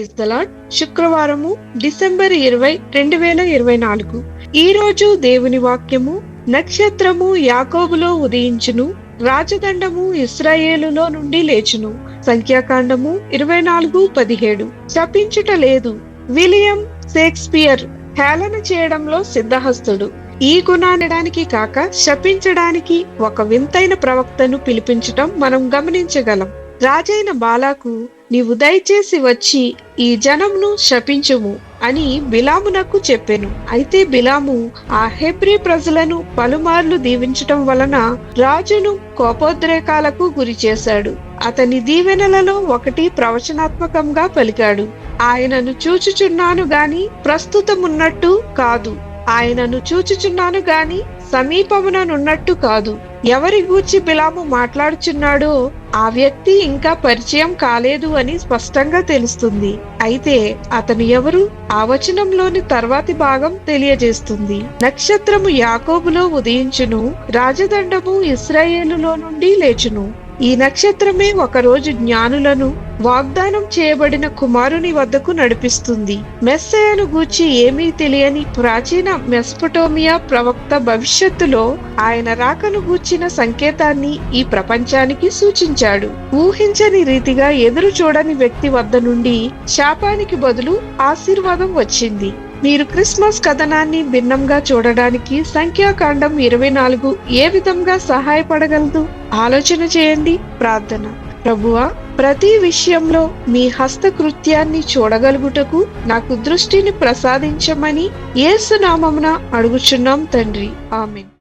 Praise the Lord శుక్రవారము December ఇరవై రెండు వేల ఇరవై నాలుగు. ఈ రోజు దేవుని వాక్యము నక్షత్రము యాకోబులో ఉదయించును రాజదండము ఇస్రాయేలులో నుండి లేచును. సంఖ్యాకాండము ఇరవై నాలుగు పదిహేడు. శపించుట లేదు. విలియం షేక్స్పియర్ హేళన చేయడంలో సిద్ధహస్తుడు. ఈ గుణానడానికి కాక శపించడానికి ఒక వింతైన ప్రవక్తను పిలిపించటం మనం గమనించగలం. రాజైన బాలాకు నీవు దయచేసి వచ్చి ఈ జనంను శపించుము అని బిలామునకు చెప్పెను. అయితే బిలాము ఆ హెబ్రి ప్రజలను పలుమార్లు దీవించటం వలన రాజును కోపోద్రేకాలకు గురి చేశాడు. అతని దీవెనలలో ఒకటి ప్రవచనాత్మకంగా పలికాడు. ఆయనను చూచుచున్నాను గాని ప్రస్తుతమున్నట్టు కాదు. ఆయనను చూచుచున్నాను గాని సమీపముననున్నట్టు కాదు. ఎవరి గూర్చి బిలాము మాట్లాడుచున్నాడో ఆ వ్యక్తి ఇంకా పరిచయం కాలేదు అని స్పష్టంగా తెలుస్తుంది. అయితే అతను ఎవరు? ఆ వచనంలోని తర్వాతి భాగం తెలియజేస్తుంది. నక్షత్రము యాకోబులో ఉదయించును రాజదండము ఇస్రాయేలులో నుండి లేచును. ఈ నక్షత్రమే ఒకరోజు జ్ఞానులను వాగ్దానం చేయబడిన కుమారుని వద్దకు నడిపిస్తుంది. మెస్సయను గూర్చి ఏమీ తెలియని ప్రాచీన మెస్పటోమియా ప్రవక్త భవిష్యత్తులో ఆయన రాకను గూర్చిన సంకేతాన్ని ఈ ప్రపంచానికి సూచించాడు. ఊహించని రీతిగా ఎదురు చూడని వ్యక్తి వద్ద నుండి శాపానికి బదులు ఆశీర్వాదం వచ్చింది. మీరు క్రిస్మస్ కథనాన్ని భిన్నంగా చూడడానికి సంఖ్యాకాండం ఇరవై నాలుగు ఏ విధంగా సహాయపడగలదు? ఆలోచన చేయండి ప్రార్థన. ప్రభువా ప్రతి విషయంలో మీ హస్తకృత్యాన్ని చూడగలుగుటకు నాకు దృష్టిని ప్రసాదించమని ఏసునామమున అడుగుచున్నాం తండ్రి. ఆమెన్.